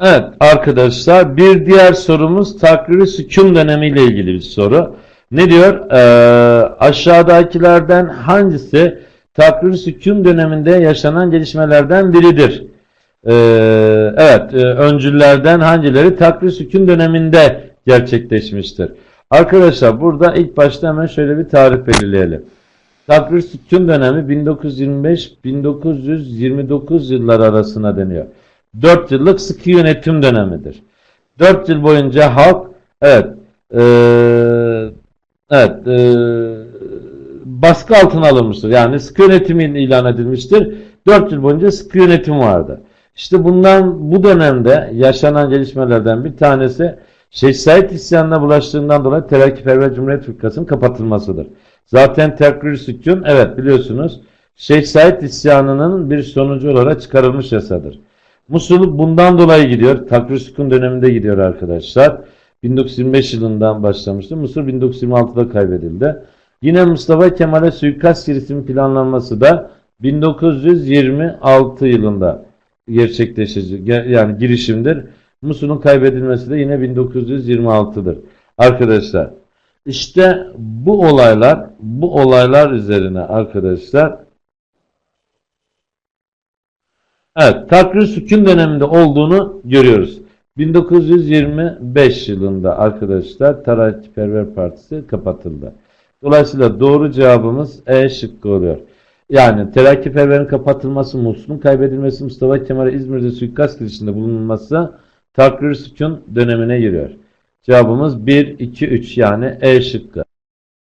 Evet arkadaşlar bir diğer sorumuz takrir sükun dönemiyle ilgili bir soru. Ne diyor? Ee, aşağıdakilerden hangisi takrir sükun döneminde yaşanan gelişmelerden biridir? Ee, evet e, öncüllerden hangileri takrir sükun döneminde gerçekleşmiştir? Arkadaşlar burada ilk başta hemen şöyle bir tarih belirleyelim. Takrir sükun dönemi 1925-1929 yıllar arasına deniyor. 4 yıllık sıkı yönetim dönemidir. 4 yıl boyunca halk evet eee, evet eee, baskı altına alınmıştır. Yani sıkı yönetimin ilan edilmiştir. 4 yıl boyunca sıkı yönetim vardı. İşte bundan bu dönemde yaşanan gelişmelerden bir tanesi Şeyh Said isyanına bulaştığından dolayı Terakkiperver Cumhuriyet Fırkası'nın kapatılmasıdır. Zaten tekrir sükun evet biliyorsunuz Şeyh Said isyanının bir sonucu olarak çıkarılmış yasadır. Musul bundan dolayı gidiyor. Takrir sükun döneminde gidiyor arkadaşlar. 1925 yılından başlamıştı. Musul 1926'da kaybedildi. Yine Mustafa Kemal'e suikast girişimi planlanması da 1926 yılında gerçekleşecek yani girişimdir. Musul'un kaybedilmesi de yine 1926'dır. Arkadaşlar işte bu olaylar bu olaylar üzerine arkadaşlar Evet, takrir sükun döneminde olduğunu görüyoruz. 1925 yılında arkadaşlar Terakkiperver Partisi kapatıldı. Dolayısıyla doğru cevabımız E şıkkı oluyor. Yani Terakkiperver'in kapatılması, Musul'un kaybedilmesi, Mustafa Kemal'e İzmir'de suikast girişinde bulunması takrir sükun dönemine giriyor. Cevabımız 1, 2, 3 yani E şıkkı.